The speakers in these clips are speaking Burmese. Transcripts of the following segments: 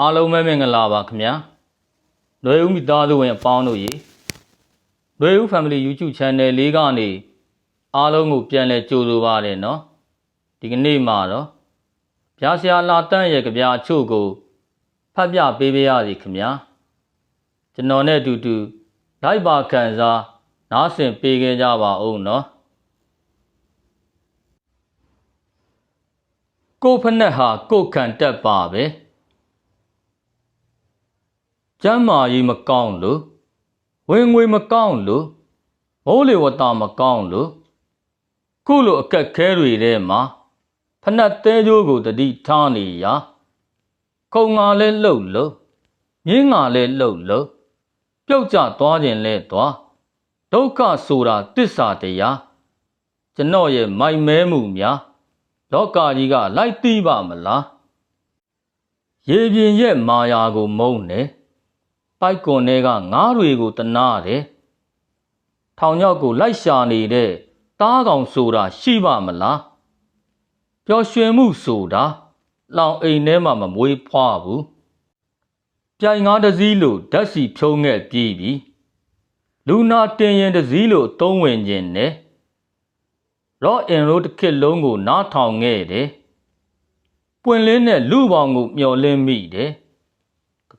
အားလုံးပဲမင်္ဂလာပါခင်ဗျာလွယ်ဦးမိသားစုဝင်အပေါင်းတို့ရေလွယ်ဦး family YouTube channel လေးကနေအားလုံးကိုပြန်လဲကြိုဆိုပါရစေနော်ဒီကနေ့မှာတော့ဗျာဆရာလာတန့်ရဲ့ကြပြအချို့ကိုဖတ်ပြပေးပေးရစီခင်ဗျာကျွန်တော်နဲ့အတူတူလိုက်ပါခံစားနားဆင်ပေးခဲ့ကြပါဦးနော်ကိုဖက်နဲ့ဟာကိုခံတက်ပါပဲ ကျမ်းမာရေးမကောင်းလို့ဝင်ငွေမကောင်းလို့မိုးလေဝသမကောင်းလို့ခုလိုအခက်ခဲတွေထဲမှာဖဏတ်သေးကြိုးကိုတတိထားနေရခုံငါလဲလှုပ်လို့မြင်းငါလဲလှုပ်လို့ပြုတ်ကျသွားခြင်းလဲသွားဒုက္ခဆိုတာတစ္ဆာတရားကျွန်တော်ရဲ့မိုက်မဲမှုများလောကကြီးကလိုက်သိပါမလားရေပြင်ရဲ့မာယာကိုမုန်းတယ် ပိုက်ကွန်တွေကငားတွေကိုတနာတယ်။ထောင်ချောက်ကိုလိုက်ရှာနေတဲ့တားကောင်ဆိုတာရှိပါမလား။ပျော်ရွှင်မှုဆိုတာလောင်အိမ်ထဲမှာမမွေးဖွားဘူး။ပြိုင်ငါးတစ်စီးလို့ဓာတ်စီဖြုံးခဲ့ပြီးပြီ။လူနာတင်ရင်တစ်စီးလို့သုံးဝင်ခြင်းနဲ့ရော့အင်ရိုတစ်ခစ်လုံးကိုနားထောင်ခဲ့တယ်။ပွင့်လင်းတဲ့လူပေါင်းကိုမျောလင်းမိတယ်။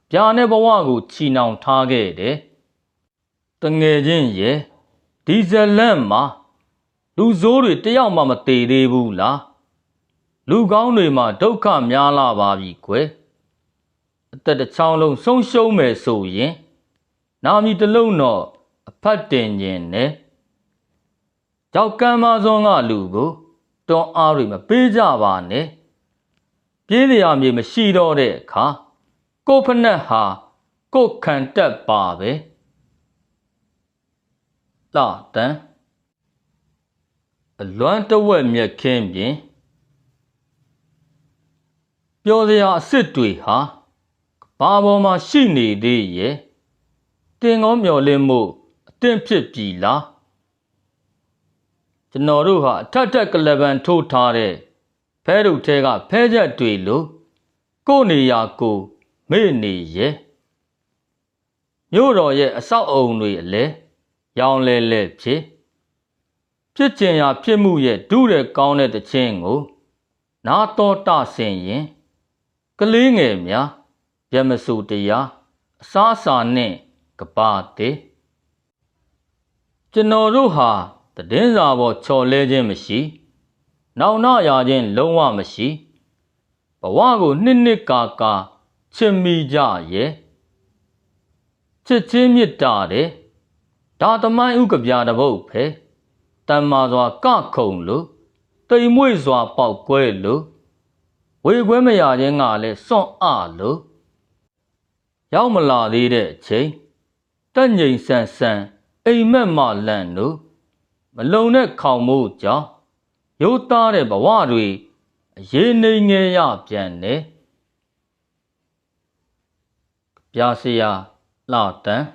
ပြာနဲ့ဘဝကိုချီနှောင်ထားခဲ့တယ်။တငယ်ချင်းရဲ့ဒီဇလန့်မှာလူဆိုးတွေတယောက်မှမသေးသေးဘူးလား။လူကောင်းတွေမှာဒုက္ခများလာပါပြီကွယ်။အသက်တစ်ချောင်းလုံးဆုံးရှုံးမယ်ဆိုရင် နာမီတစ်လုံးတော့အဖတ်တင်ခြင်းနဲ့ကြောက်ကမ်းမစွန်းကလူကိုတွန်းအားတွေမပေးကြပါနဲ့။ပြေးစရာမြေမရှိတော့တဲ့အခါ ကိုဖနက်ဟာကိုခံတက်ပါပဲလာတန်အလွမ်းတဝက်မြက်ခင်းပြင်ပြောစရာအစ်စ်တွေဟာဘာပေါ်မှာရှိနေသေးရဲ့တင်ကောမျောလင်းမှုအသင့်ဖြစ်ပြီလားကျွန်တော်တို့ဟာအထက်ထက်ကလပန်ထိုးထားတဲ့ဖဲတို့ထဲကဖဲချက်တွေလို့ကို့နေရာကို မေ့နေရဲ့မြို့တော်ရဲ့အဆောက်အုံတွေအလဲရောင်လဲလဲဖြစ်ဖြစ်ကျင်ရာဖြစ်မှုရဲ့ဒုတဲ့ကောင်းတဲ့တခြင်းကိုနာတော်တဆင်ရင်ကလေးငယ်များရမစုတရားအစားအစာနဲ့ကပါတဲ့ကျွန်တော်တို့ဟာတည်င်းစာပေါ်ချော်လဲခြင်းမရှိ နောင်နာရခြင်းလုံးဝမရှိဘဝကိုနှစ်နှစ်ကာကာ ချစ်မိကြရဲ့ချစ်ချင်းမြတ်တာတဲ့ဒါသမိုင်းဥကပြတပုတ်ဖဲတမ္မာစွာကခုံလို့တိမ်မွေ့စွာပေါက်ကွဲလို့ဝေခွဲမရခြင်းကလည်းစွန့်အလို့ရောက်မလာသေးတဲ့အချိန်တက်ငိမ်ဆန်ဆန်အိမ်မက်မလန့်လို့မလုံတဲ့ခေါင်မိုးကြောင့်ရိုးသားတဲ့ဘဝတွေအရေးနေငယ်ရပြန်တယ် ပြာစရာလှတန်း